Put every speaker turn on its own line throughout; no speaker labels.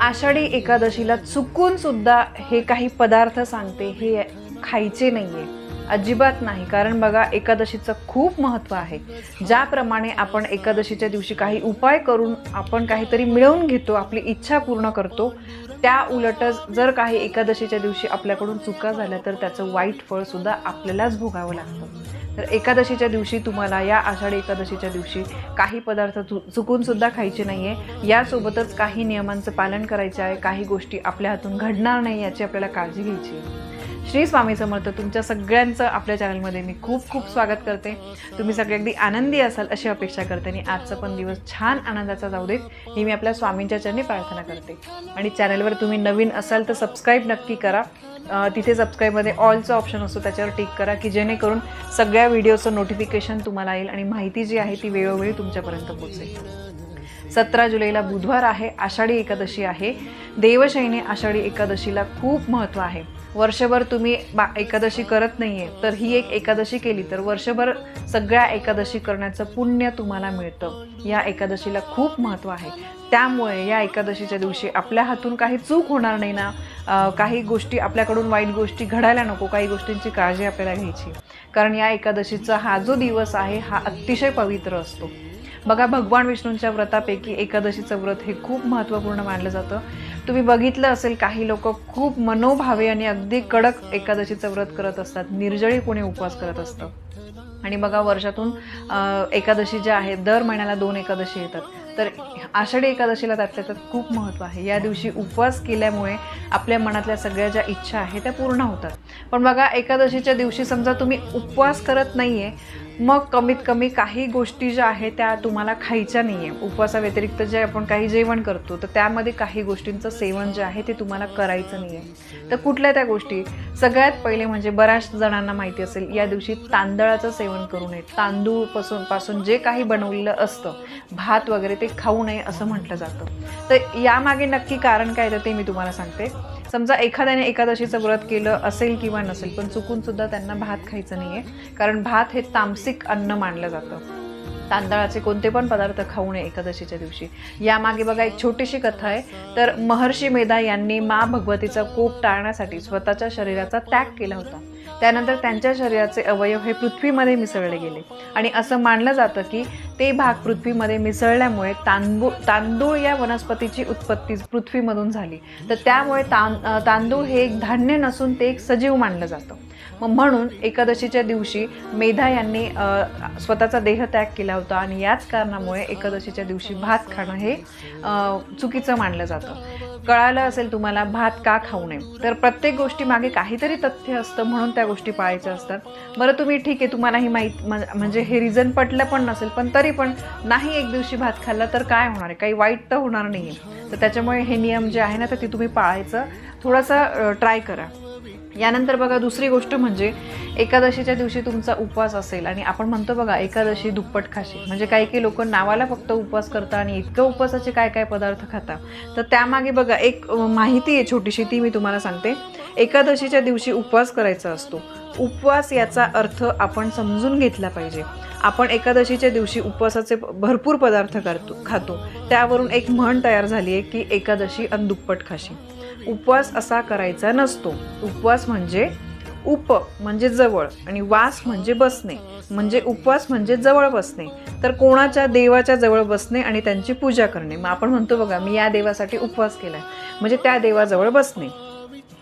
आषाढी एकादशीला चुकून सुद्धा हे काही पदार्थ सांगते हे खायचे नाहीये. अजिबात नाही कारण बघा एकादशीचं खूप महत्त्व आहे. ज्याप्रमाणे आपण एकादशीच्या दिवशी काही उपाय करून आपण काहीतरी मिळवून घेतो आपली इच्छा पूर्ण करतो त्या उलटच जर काही एकादशीच्या दिवशी आपल्याकडून चुका झाल्या तर त्याचं वाईट फळ सुद्धा आपल्यालाच भोगावं लागतं. तर एकादशीच्या दिवशी तुम्हाला या आषाढी एकादशीच्या दिवशी काही पदार्थ चु चुकून सुद्धा खायचे नाही आहे यासोबतच काही नियमांचं पालन करायचं आहे. काही गोष्टी आपल्या हातून घडणार नाही याची आपल्याला काळजी घ्यायची आहे. श्री स्वामी समर्थ तुमच्या सगळ्यांचं आपल्या चॅनलमध्ये मी खूप खूप स्वागत करते. तुम्ही सगळे अगदी आनंदी असाल अशी अपेक्षा करते आणि आजचा पण दिवस छान आनंदाचा जाऊ देत ही मी आपल्या स्वामींच्या चरणी प्रार्थना करते. आणि चॅनलवर तुम्ही नवीन असाल तर सबस्क्राईब नक्की करा. तिथे सबस्क्राईबमध्ये ऑलचा ऑप्शन असतो त्याच्यावर टिक करा की जेणेकरून सगळ्या व्हिडिओचं नोटिफिकेशन तुम्हाला येईल आणि माहिती जी आहे ती वेळोवेळी तुमच्यापर्यंत पोहोचेल. सतरा जुलैला बुधवार आहे आषाढी एकादशी आहे. देवशैनी आषाढी एकादशीला खूप महत्त्व आहे. वर्षभर तुम्ही बा एकादशी करत नाही आहे तर ही एक एकादशी केली तर वर्षभर सगळ्या एकादशी करण्याचं पुण्य तुम्हाला मिळतं. या एकादशीला खूप महत्त्व आहे. त्यामुळे या एकादशीच्या दिवशी आपल्या हातून काही चूक होणार नाही ना? काही गोष्टी आपल्याकडून वाईट गोष्टी घडायला नको काही गोष्टींची काळजी आपल्याला घ्यायची. कारण या एकादशीचा हा जो दिवस आहे हा अतिशय पवित्र असतो. बघा भगवान विष्णूंच्या व्रतापैकी एकादशीचं व्रत हे खूप महत्त्वपूर्ण मानलं जातं. तुम्ही बघितलं असेल काही लोक खूप मनोभावे आणि अगदी कडक एकादशीचं व्रत करत असतात. निर्जळी कोणी उपवास करत असतं. आणि बघा वर्षातून एकादशी ज्या आहेत दर महिन्याला दोन एकादशी येतात. तर आषाढी एकादशीला त्यातल्या त्यात खूप महत्त्व आहे. या दिवशी उपवास केल्यामुळे आपल्या मनातल्या सगळ्या ज्या इच्छा आहेत त्या पूर्ण होतात. पण बघा एकादशीच्या दिवशी समजा तुम्ही उपवास करत नाही आहे मग कमीत कमी काही गोष्टी ज्या आहेत त्या तुम्हाला खायच्या नाही आहे उपवासाव्यतिरिक्त जे आपण काही जेवण करतो तर त्यामध्ये काही गोष्टींचं सेवन जे आहे ते तुम्हाला करायचं नाही आहे तर कुठल्या त्या गोष्टी? सगळ्यात पहिले म्हणजे बऱ्याच जणांना माहिती असेल या दिवशी तांदळाचं सेवन करू नये. तांदूळपासून पासून जे काही बनवलेलं असतं भात वगैरे ते खाऊ नये असं म्हटलं जातं. तर यामागे नक्की कारण काय तर ते मी तुम्हाला सांगते. समजा एखाद्याने एकादशीचं व्रत केलं असेल किंवा नसेल पण चुकून सुद्धा त्यांना भात खायचं नाही आहे कारण भात हे तामसिक अन्न मानलं जातं. तांदळाचे कोणते पण पदार्थ खाऊ नये एकादशीच्या दिवशी. यामागे बघा एक छोटीशी कथा आहे. तर महर्षी मेधा यांनी मा भगवतीचा कोप टाळण्यासाठी स्वतःच्या शरीराचा त्याग केला होता. त्यानंतर त्यांच्या शरीराचे अवयव हे पृथ्वीमध्ये मिसळले गेले. आणि असं मानलं जातं की ते भाग पृथ्वीमध्ये मिसळल्यामुळे तांदूळ तांदूळ या वनस्पतीची उत्पत्ती पृथ्वीमधून झाली. तर त्यामुळे तां तांदूळ हे एक धान्य नसून ते एक सजीव मानलं जातं. मग म्हणून एकादशीच्या दिवशी मेधा यांनी स्वतःचा देह त्याग केला होता आणि याच कारणामुळे एकादशीच्या दिवशी भात खाणं हे चुकीचं मानलं जातं. कळालं असेल तुम्हाला भात का खाऊ नये. तर प्रत्येक गोष्टी मागे काहीतरी तथ्य असतं म्हणून त्या गोष्टी पाळायच्या असतात. बरं तुम्ही ठीक आहे तुम्हाला ही माहीत म्हणजे हे रिझन पटलं पण नसेल पण तरी पण नाही एक दिवशी भात खाल्ला तर काय होणार आहे? काही वाईट तर होणार नाही आहे तर त्याच्यामुळे हे नियम जे आहे ना तर ते तुम्ही पाळायचं. थोडासा ट्राय करा. यानंतर बघा दुसरी गोष्ट म्हणजे एकादशीच्या दिवशी तुमचा उपवास असेल आणि आपण म्हणतो बघा एकादशी दुप्पट खाशी. म्हणजे काही काही लोक नावाला फक्त उपवास करतात आणि इतकं उपवासाचे काय काय पदार्थ खाता तर त्यामागे बघा एक माहिती आहे छोटीशी ती मी तुम्हाला सांगते. एकादशीच्या दिवशी उपवास करायचा असतो. उपवास याचा अर्थ आपण समजून घेतला पाहिजे. आपण एकादशीच्या दिवशी उपवासाचे भरपूर पदार्थ करतो खातो. त्यावरून एक म्हण तयार झाली आहे की एकादशी अन दुप्पट खाशी. उपवास असा करायचा नसतो. उपवास म्हणजे उप म्हणजे जवळ आणि वास म्हणजे बसणे. म्हणजे उपवास म्हणजे जवळ बसणे. तर कोणाच्या देवाच्या जवळ बसणे आणि त्यांची पूजा करणे. मग आपण म्हणतो बघा मी या देवासाठी उपवास केला म्हणजे त्या देवाजवळ बसणे.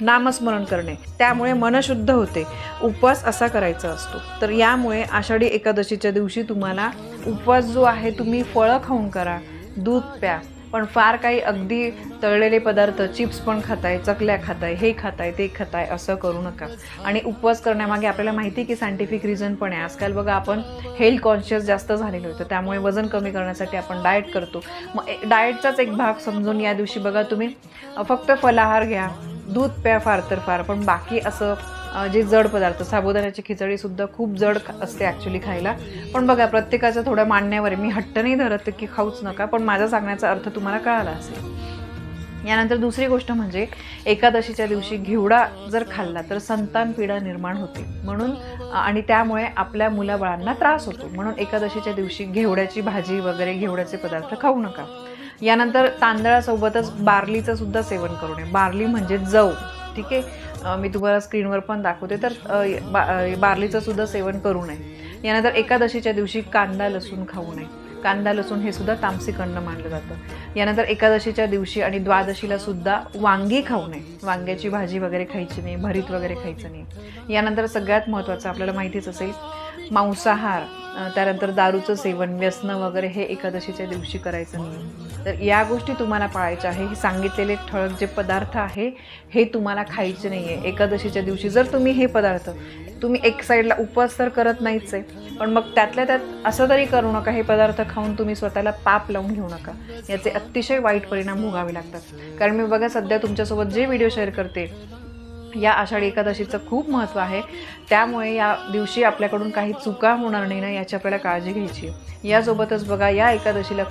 नामस्मरण करणे. त्यामुळे मन शुद्ध होते. उपवास असा करायचा असतो. तर यामुळे आषाढी एकादशीच्या दिवशी तुम्हाला उपवास जो आहे तुम्ही फळं खाऊन करा. दूध प्या. पण फार काही अगदी तळलेले पदार्थ चिप्स पण खाताय चकल्या खाताय हे खाताय ते खाताय असं करू नका. आणि उपवास करण्यामागे आपल्याला माहिती आहे की सायंटिफिक रिझन पण आहे. आजकाल बघा आपण हेल्थ कॉन्शियस जास्त झालेलो होतो त्यामुळे वजन कमी करण्यासाठी आपण डाएट करतो. मग डाएटचाच एक भाग समजून या दिवशी बघा तुम्ही. फक्त फलाहार घ्या दूध प्या फार तर फार पण बाकी असं जे जड पदार्थ साबुदाण्याची खिचडीसुद्धा खूप जड असते ॲक्च्युली खायला. पण बघा प्रत्येकाचं थोडं मानण्यावर मी हट्ट नाही धरत की खाऊच नका पण माझा सांगण्याचा अर्थ तुम्हाला कळाला असेल. यानंतर दुसरी गोष्ट म्हणजे एकादशीच्या दिवशी घेवडा जर खाल्ला तर संतान पिढा निर्माण होते. म्हणून आणि त्यामुळे आपल्या मुलाबाळांना त्रास होतो. म्हणून एकादशीच्या दिवशी घेवड्याची भाजी वगैरे घेवड्याचे पदार्थ खाऊ नका. यानंतर तांदळासोबतच बार्लीचं सुद्धा सेवन करू नये. बार्ली म्हणजे जव. ठीक आहे? मी तुम्हाला स्क्रीनवर पण दाखवते. तर बा बार्लीचं सुद्धा सेवन करू नये. यानंतर एकादशीच्या दिवशी कांदा लसूण खाऊ नये. कांदा लसूण हे सुद्धा तामसिक अन्न मानलं जातं. यानंतर एकादशीच्या दिवशी आणि द्वादशीला सुद्धा वांगी खाऊ नये. वांग्याची भाजी वगैरे खायची नाही भरीत वगैरे खायचं नाही. यानंतर सगळ्यात महत्त्वाचं आपल्याला माहितीच असेल मांसाहार त्यानंतर दारूचं सेवन व्यसनं वगैरे हे एकादशीच्या दिवशी करायचं नाही तर या गोष्टी तुम्हाला पाळायच्या आहे. हे सांगितलेले ठळक जे पदार्थ आहे हे तुम्हाला खायचे नाही आहे एकादशीच्या दिवशी जर तुम्ही हे पदार्थ तुम्ही एक साईडला उपवास तर करत नाहीच आहे पण मग त्यातल्या त्यात असं तरी करू नका हे पदार्थ खाऊन तुम्ही स्वतःला पाप लावून घेऊ नका. याचे अतिशय वाईट परिणाम भोगावे लागतात. कारण मी बघा सध्या तुमच्यासोबत जे व्हिडिओ शेअर करते या आषाढी एकादशीचं खूप महत्त्व आहे. त्यामुळे या दिवशी आपल्याकडून काही चुका होणार नाही ना याची आपल्याला काळजी घ्यायची. यासोबतच बघा या एकादशीला